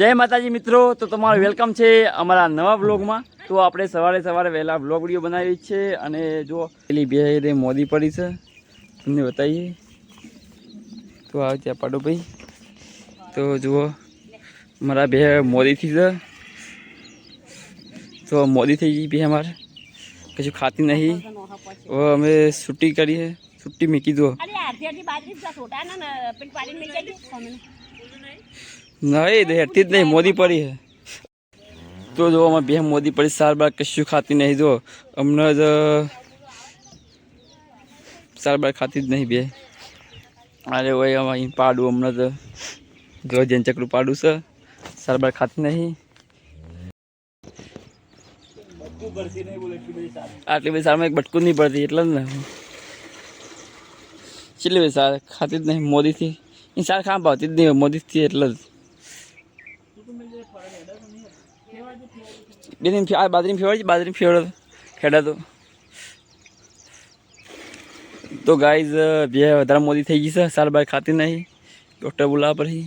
જય માતાજી મિત્રો તો તમારું વેલકમ છે અમારા નવા બ્લોગમાં તો આપણે સવારે સવારે વહેલા બ્લોગ વીડિયો બનાવી છે અને જો પેલી બે રે મોદી પડી છે. તમને બતાવીએ. તો આવે ત્યાં પાડો ભાઈ. તો જુઓ મારા બે મોદીથી છે. તો મોદી થઈ ગઈ બે અમારે. કશું ખાતી નહીં. હવે અમે છૂટી કરીએ. છુટ્ટી છૂટી મૂકી દો. નહીં, તો હેઠતી જ નહીં, મોદી પડી હે તો જો અમે બે મોદી પડી સાર બાર કશું ખાતી નહીં. જો, અમને જ સાર બાર ખાતી જ નહીં બે. અરે ભાઈ અમે અહીં પાડું, અમને તો જો, જેન ચકડું પાડું છે સાર બાર ખાતી નહીં. આટલી બધી સારમાં એક બટકું નહીં પડતી એટલે જ ને. કેટલી બધી સાર ખાતી જ નહીં મોદીથી. એ સાર ખાવા ભાવતી જ નહીં, મોદીથી, એટલે જ. બેની આ બાજરી ફેવડ બાજરી ફેવડ ખેડા તો તો ગાઈઝ બે વધારે મોદી થઈ ગઈ છે સાર બાર ખાતી નહીં ડૉક્ટર બોલાવા પછી